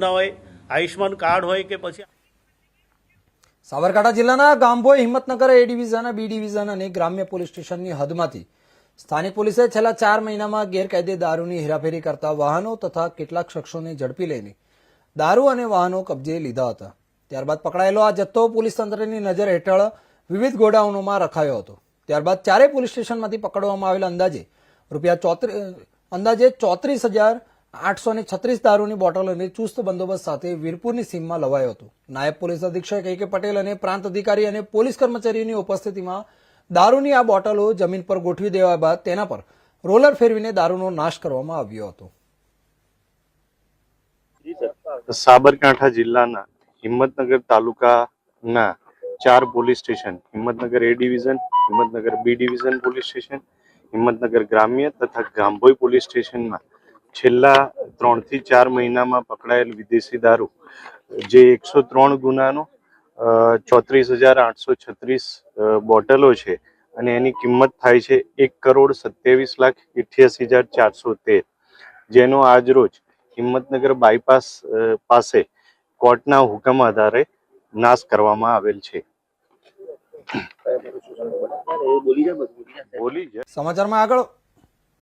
ના કાર્ડ હોય કે પછી સાબરકાંઠા જિલ્લાના Gambhoi Himmatnagar A division, B division અને ગ્રામ્ય પોલીસ સ્ટેશનની હદમાંથી સ્થાનિક પોલીસે છેલ્લા ચાર મહિનામાં ગેરકાયદે દારૂની હેરાફેરી કરતા વાહનો તથા કેટલાક શખ્સોને ઝડપી લઈને દારૂ અને વાહનો કબજે લીધા હતા. ત્યારબાદ પકડાયેલો આ જથ્થો પોલીસ તંત્રની નજર હેઠળ વિવિધ ગોડાઉનોમાં રખાયો હતો. ત્યારબાદ ચારેય પોલીસ સ્ટેશનમાંથી પકડવામાં આવેલા અંદાજે રૂપિયા ચોત્રીસ અંદાજે ચોત્રીસ હજાર આઠસો ને છત્રીસ દારૂની બોટલ અને ચુસ્ત બંદોબસ્ત સાથે વીરપુરની સીમમાં લવાયો હતો. નાયબ પોલીસ અધિક્ષક એ કે પટેલ અને પ્રાંત અધિકારી અને પોલીસ કર્મચારીઓની ઉપસ્થિતિમાં દારૂની આ બોટલો જમીન પર ગોઠવી દેવા બાદ તેના પર રોલર ફેરવીને દારૂનો નાશ કરવામાં આવ્યો હતો. સાબરકાંઠા જિલ્લાના હિંમતનગર તાલુકાના ચાર police station, Himmatnagar A division, Himmatnagar B division police station, Himmatnagar ગ્રામ્ય તથા ગાંભોઈ પોલીસ સ્ટેશનમાં છેલ્લા ત્રણથી ચાર મહિનામાં પકડાયેલ વિદેશી દારૂ જે એકસો ત્રણ ગુનાનો ચોત્રીસ હજાર આઠસો છત્રીસ બોટલો છે અને એની કિંમત થાય છે એક કરોડ સત્યાવીસ લાખ ઇઠ્યાસી હજાર ચારસો તેર. જેનો આજરોજ હિંમતનગર બાયપાસ પાસે કોર્ટના હુકમ આધારે નાશ કરવામાં આવેલ છે. સમાચારમાં આગળ.